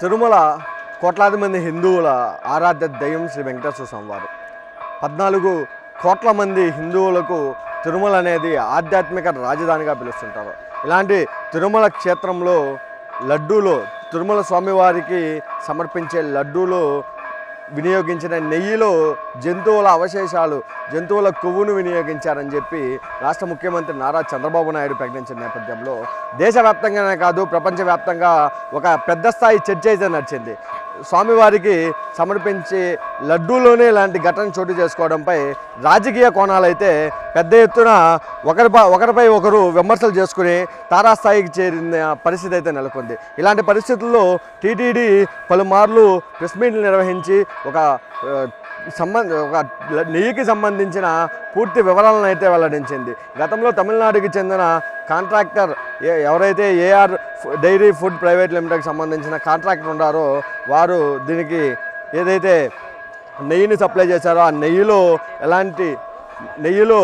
తిరుమల కోట్లాది మంది హిందువుల ఆరాధ్య దైవం శ్రీ వెంకటేశ్వర స్వామివారు. పద్నాలుగు కోట్ల మంది హిందువులకు తిరుమల అనేది ఆధ్యాత్మిక రాజధానిగా పిలుస్తుంటారు. ఇలాంటి తిరుమల క్షేత్రంలో లడ్డూలు తిరుమల స్వామివారికి సమర్పించే లడ్డూలు వినియోగించిన నెయ్యిలో జంతువుల అవశేషాలు జంతువుల కొవ్వును వినియోగించారని చెప్పి రాష్ట్ర ముఖ్యమంత్రి నారా చంద్రబాబు నాయుడు ప్రకటించిన నేపథ్యంలో దేశవ్యాప్తంగానే కాదు ప్రపంచవ్యాప్తంగా ఒక పెద్ద స్థాయి చర్చ అయితే నడిచింది. స్వామివారికి సమర్పించి లడ్డూలోనే ఇలాంటి ఘటన చోటు చేసుకోవడంపై రాజకీయ కోణాలైతే పెద్ద ఎత్తున ఒకరిపై ఒకరిపై ఒకరు విమర్శలు చేసుకుని తారాస్థాయికి చేరిన పరిస్థితి అయితే నెలకొంది. ఇలాంటి పరిస్థితుల్లో టీటీడీ పలుమార్లు ప్రెస్ మీట్లు నిర్వహించి ఒక సంబంధ ఒక నెయ్యికి సంబంధించిన పూర్తి వివరాలను అయితే వెల్లడించింది. గతంలో తమిళనాడుకి చెందిన కాంట్రాక్టర్ ఎవరైతే ఏఆర్ డైరీ ఫుడ్ ప్రైవేట్ లిమిటెడ్కి సంబంధించిన కాంట్రాక్టర్ ఉన్నారో వారు దీనికి ఏదైతే నెయ్యిని సప్లై చేశారో ఆ నెయ్యిలో ఎలాంటి నెయ్యిలో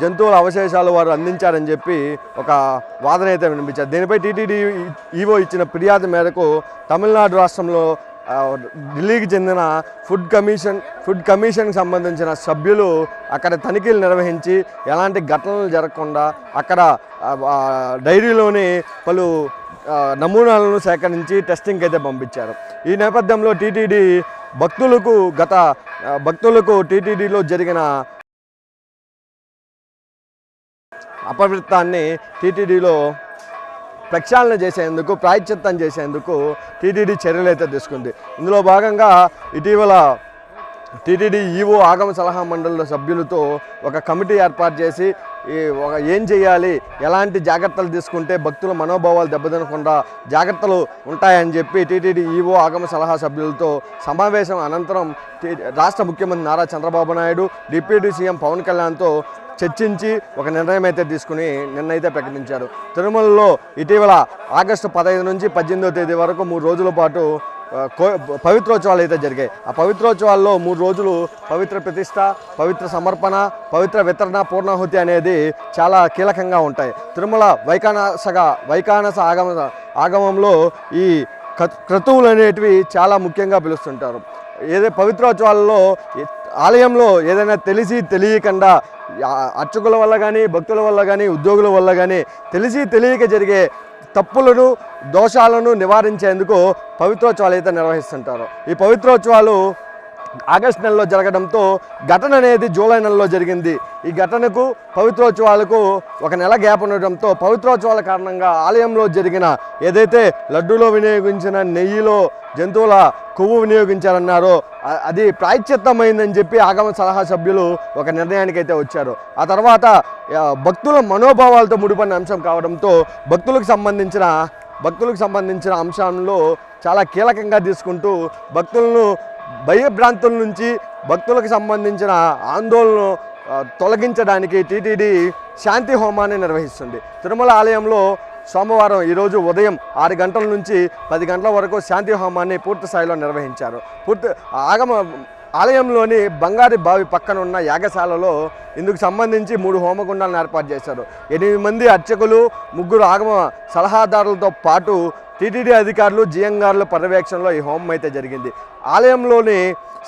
జంతువుల అవశేషాలు వారు అందించారని చెప్పి ఒక వాదన అయితే వినిపించారు. దీనిపై టీటీడీ ఈవో ఇచ్చిన ఫిర్యాదు మేరకు తమిళనాడు రాష్ట్రంలో ఢిల్లీకి చెందిన ఫుడ్ కమిషన్ ఫుడ్ కమిషన్కి సంబంధించిన సభ్యులు అక్కడ తనిఖీలు నిర్వహించి ఎలాంటి ఘటనలు జరగకుండా అక్కడ డైరీలోని పలు నమూనాలను సేకరించి టెస్టింగ్కి అయితే పంపించారు. ఈ నేపథ్యంలో టీటీడీ భక్తులకు గత భక్తులకు టీటీడీలో జరిగిన అపవృత్తాన్ని టీటీడీలో ప్రక్షాళన చేసేందుకు ప్రాయశ్చిత్తం చేసేందుకు టీటీడీ చర్యలు అయితే తీసుకుంది. ఇందులో భాగంగా ఇటీవల టీటీడీ ఈవో ఆగమ సలహా మండలిలో సభ్యులతో ఒక కమిటీ ఏర్పాటు చేసి ఒక ఏం చేయాలి ఎలాంటి జాగ్రత్తలు తీసుకుంటే భక్తుల మనోభావాలు దెబ్బతినకుండా జాగ్రత్తలు ఉంటాయని చెప్పి టీటీడీ ఈవో ఆగమ సలహా సభ్యులతో సమావేశం అనంతరం రాష్ట్ర ముఖ్యమంత్రి నారా చంద్రబాబు నాయుడు డిప్యూటీ సీఎం పవన్ కళ్యాణ్తో చర్చించి ఒక నిర్ణయం అయితే తీసుకుని నిన్న అయితే ప్రకటించారు. తిరుమలలో ఇటీవల ఆగస్టు పదహైదు నుంచి పద్దెనిమిదో తేదీ వరకు మూడు రోజుల పాటు కో పవిత్రోత్సవాలు అయితే జరిగాయి. ఆ పవిత్రోత్సవాల్లో మూడు రోజులు పవిత్ర ప్రతిష్ట పవిత్ర సమర్పణ పవిత్ర వితరణ పూర్ణాహుతి అనేది చాలా కీలకంగా ఉంటాయి. తిరుమల వైకానసగా వైకానస ఆగమ ఆగమంలో ఈ కత్- క్రతువులు అనేటివి చాలా ముఖ్యంగా పిలుస్తుంటారు. ఏదే పవిత్రోత్సవాల్లో ఆలయంలో ఏదైనా తెలిసి తెలియకుండా అర్చకుల వల్ల కానీ భక్తుల వల్ల కానీ ఉద్యోగుల వల్ల కానీ తెలిసి తెలియక జరిగే తప్పులను దోషాలను నివారించేందుకు పవిత్రోత్సవాలు అయితే నిర్వహిస్తుంటారు. ఈ పవిత్రోత్సవాలు ఆగస్ట్ నెలలో జరగడంతో ఘటన అనేది జూలై నెలలో జరిగింది. ఈ ఘటనకు పవిత్రోత్సవాలకు ఒక నెల గ్యాప్ ఉండడంతో పవిత్రోత్సవాల కారణంగా ఆలయంలో జరిగిన ఏదైతే లడ్డూలో వినియోగించిన నెయ్యిలో జంతువుల కొవ్వు వినియోగించారన్నారో అది ప్రాయశ్చిత్తమైందని చెప్పి ఆగమ సలహా సభ్యులు ఒక నిర్ణయానికి అయితే వచ్చారు. ఆ తర్వాత భక్తుల మనోభావాలతో ముడిపడిన అంశం కావడంతో భక్తులకు సంబంధించిన భక్తులకు సంబంధించిన అంశంలో చాలా కీలకంగా తీసుకుంటూ భక్తులను భయభ్రాంతుల నుంచి భక్తులకు సంబంధించిన ఆందోళనను తొలగించడానికి టీటీడీ శాంతి హోమాన్ని నిర్వహిస్తుంది. తిరుమల ఆలయంలో సోమవారం ఈరోజు ఉదయం ఆరు గంటల నుంచి పది గంటల వరకు శాంతి హోమాన్ని పూర్తి స్థాయిలో నిర్వహించారు. పూర్తి ఆగమ ఆలయంలోని బంగారు బావి పక్కన ఉన్న యాగశాలలో ఇందుకు సంబంధించి మూడు హోమగుండాలను ఏర్పాటు చేశారు. ఎనిమిది మంది అర్చకులు ముగ్గురు ఆగమ సలహాదారులతో పాటు టీటీడీ అధికారులు జియంగారుల పర్యవేక్షణలో ఈ హోమం అయితే జరిగింది. ఆలయంలోని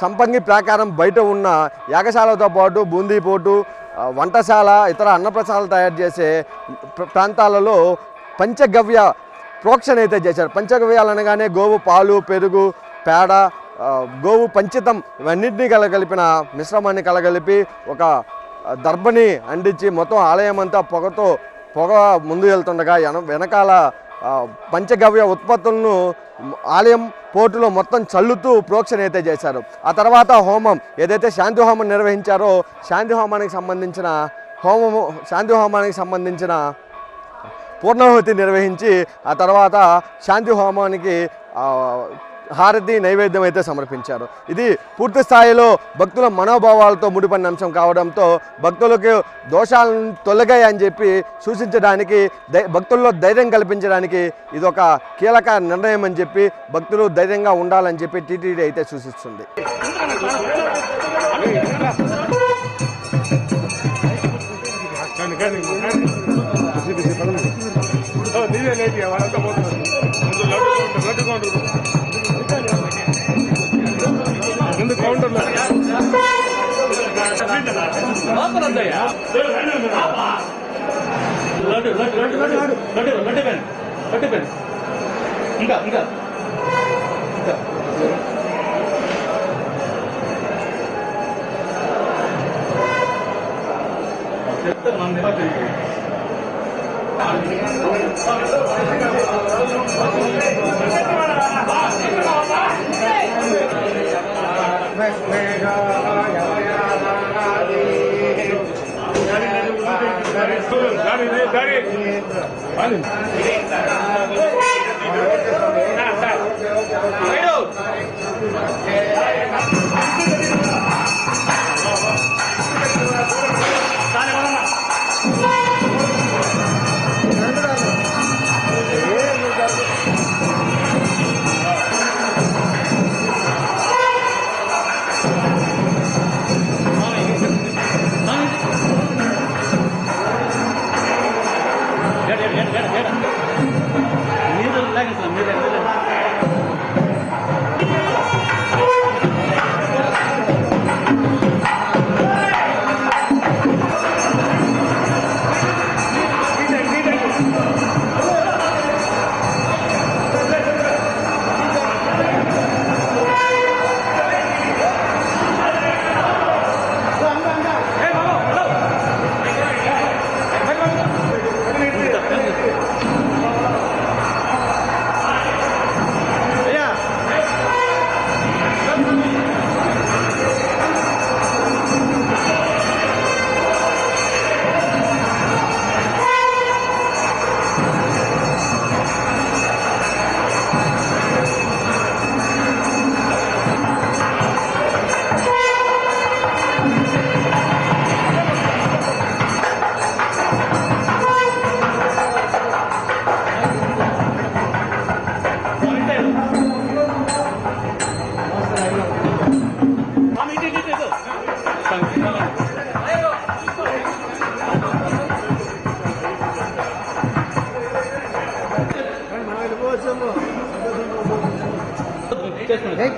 సంపంగి ప్రాకారం బయట ఉన్న యాగశాలతో పాటు బూందీపోటు వంటశాల ఇతర అన్నప్రసాదాలు తయారు చేసే ప్రాంతాలలో పంచగవ్య ప్రోక్షణ అయితే చేశారు. పంచగవ్యాలు అనగానే గోవు పాలు పెరుగు పేడ గోవు పంచితం ఇవన్నింటినీ కలగలిపిన మిశ్రమాన్ని కలగలిపి ఒక దర్భని అందించి మొత్తం ఆలయం అంతా పొగతో పొగ ముందు వెళ్తుండగా వెన వెనకాల పంచగవ్య ఉత్పత్తులను ఆలయం పోర్టులో మొత్తం చల్లుతూ ప్రోక్షణ అయితే చేశారు. ఆ తర్వాత హోమం ఏదైతే శాంతి హోమం నిర్వహించారో శాంతి హోమానికి సంబంధించిన హోమము శాంతి హోమానికి సంబంధించిన పూర్ణాహుతి నిర్వహించి ఆ తర్వాత శాంతి హోమానికి హారతి నైవేద్యం అయితే సమర్పించారు. ఇది పూర్తి స్థాయిలో భక్తుల మనోభావాలతో ముడిపడిన అంశం కావడంతో భక్తులకు దోషాలను తొలగాయని చెప్పి సూచించడానికి దై భక్తుల్లో ధైర్యం కల్పించడానికి ఇది ఒక కీలక నిర్ణయం అని చెప్పి భక్తులు ధైర్యంగా ఉండాలని చెప్పి టీటీడీ అయితే సూచిస్తుంది. నీవే లేట్ వాళ్ళంతా పోతున్నారు. ముందు లడ్డు కౌంటర్ లడ్డు కౌంటర్. లోపల వద్దయ్యా లడ్డు లడ్డు లడ్డు లడ్డు లడ్డు లడ్డు పెన్ లడ్డు పెన్ ఇంకా ఇంకా ఇంకా That is true. That is it.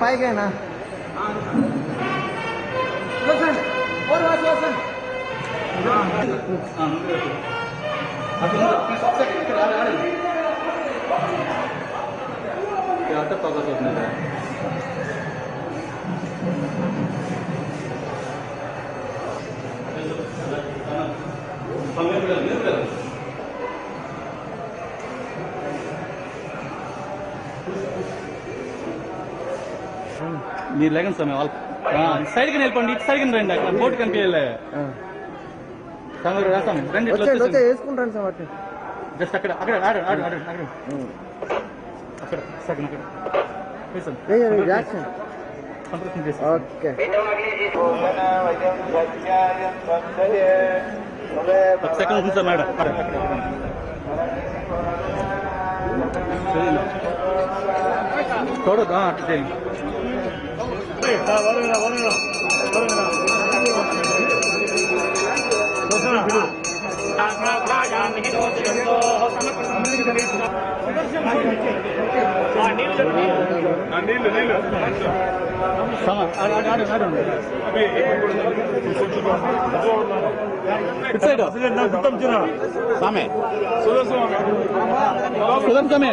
एक पाई गए ना और बस बस आता पाकच होत नाही మీరు లేకండి స్వామి వాళ్ళు సైడ్కి వెళ్ళిపోండి ఇటు సైడ్కి రండి అక్కడ బోట్ కనిపించలే స్వామి రాస్తాం రండి ఇట్లా వచ్చే వచ్చే వచ్చేసాం. వేసుకుంటాను సార్ వాటిని జస్ట్ అక్కడ అక్కడ ఆడు ఆడు ఆడు ఆడు అక్కడ సగం అక్కడ వేసాం రియాక్షన్ సంప్రదించి చేసాం ఓకే ఒక సెకండ్ ఉంచా మేడం అక్కడ, అక్కడ, అక్కడ. చూడదు ఆ, అట్లా చేయండి నీళ్ళు నీళ్ళు సమా, ఆడు, ఆడు, ఆడు, ఆడు. అవి ఇటు సైడ్ గుర్తం చిన్న సామే సుదర్శనం సుధం సామే